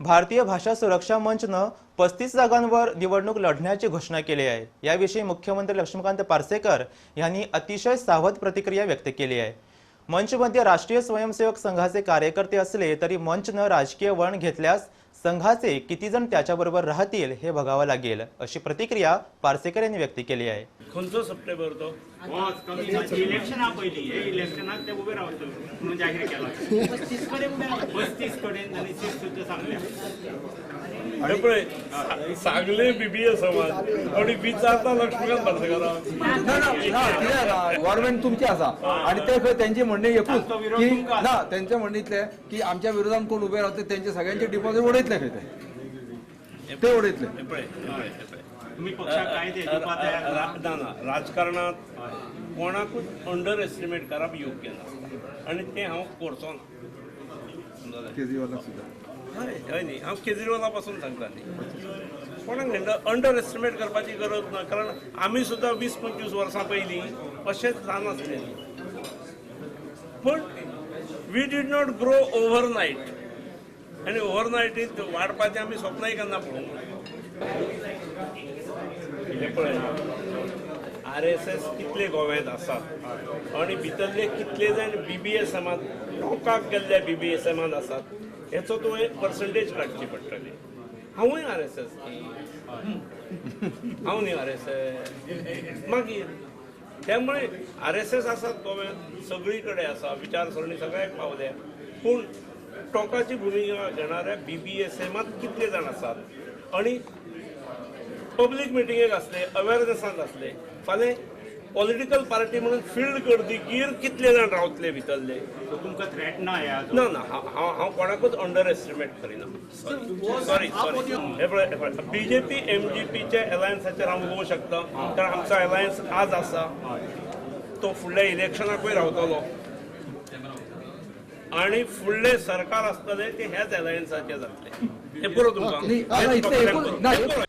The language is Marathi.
भारतीय भाषा सुरक्षा मंचनं पस्तीस जागांवर निवडणूक लढण्याची घोषणा केली आहे. याविषयी मुख्यमंत्री लक्ष्मीकांत पार्सेकर यांनी अतिशय सावध प्रतिक्रिया व्यक्त केली आहे. मंचमध्ये राष्ट्रीय स्वयंसेवक संघाचे कार्यकर्ते असले तरी मंचनं राजकीय वळण घेतल्यास संघाचे किती जण त्याच्याबरोबर राहतील हे बघावं लागेल अशी प्रतिक्रिया पार्सेकर यांनी व्यक्त केली आहे. खंयचो सप्टेंबर तो? इलेक्शना पयलीं हे इलेक्शनाक ते उबे रावतले म्हणून जाहीर केला. पस्तीस कडेन उबे रावतले पस्तीस कडेन आनी सीट सुद्दां सांगल्या हे पळय सांगले बीबीए समाज. आणि विचारता लक्ष्मीकांत पार्सेकारा गव्हर्नमेंट तुमची आसा आणि ते खंय त्यांचे म्हणणे एकूच की. ना त्यांचे म्हणणे इतले की आमच्या विरोधात कोण उभे राहते त्यांचे सगळ्यांचे डिपॉझिट उडयतले खंय ते ते उडयतले पळय पळय, पळय. तुम्ही पक्षाक कायदे दिवपा तयार रा- ना ना ना राजकारणात कोणाकूच अंडर एस्टिमेट करप योग्य नासता. आणि ते हांव करचो ना. समजलें? केजरीवालाक सुद्धा. हय हय न्ही हांव केजरीवाला पासून सांगता न्ही. कोणाक अंडर एस्टिमेट करपाची गरज ना कारण आमी सुद्दां वीस पंचवीस वर्सां पयलीं अशेंच जानासले पूण we did not grow overnight आनी ओव्हरनायटीत वाडपाचें आमी स्वप्नय केन्ना पळोवंक पळय आर एस एस कितले गोव्यात आसात आणि भितरले कितले जाण बी बी एस एमात लोकांक गेल्ल्या बी बी एस एमांत आसात हेचो तुवें एक पर्संटेज काडची पडटली हांवूय आर एस एस हांव न्ही आर एस एस मागीर त्यामुळे आर एस एस आसात गोव्यात? सगळी कडेन आसा विचारसरणी सगळ्याक पावल्या पूण टोकाची भुमिका घेणाऱ्या बी बी एस एमात कितले जाण आसात आणि पब्लीक मिटिंगेक असले अवेअरनेसांत असले फाल्यां पॉलिटिकल पार्टी म्हणून फिल्ड करतकीर कितले जाण रावतले भितरले? तो तुमकां थ्रेट ना ना ना हांव हांव कोणाकूच अंडर एस्टिमेट करिना सॉरी सॉरी हे पळय बीजेपी एम जी पीच्या एलायन्साचेर हांव उलोवंक शकता. कारण आमचो एलायन्स आज आसा तो फुडल्या इलेक्शनाकूय रावतलो? आणि फुडले सरकार आसतले ते ह्याच एलायन्साचे जातले हे पुरो तुमकां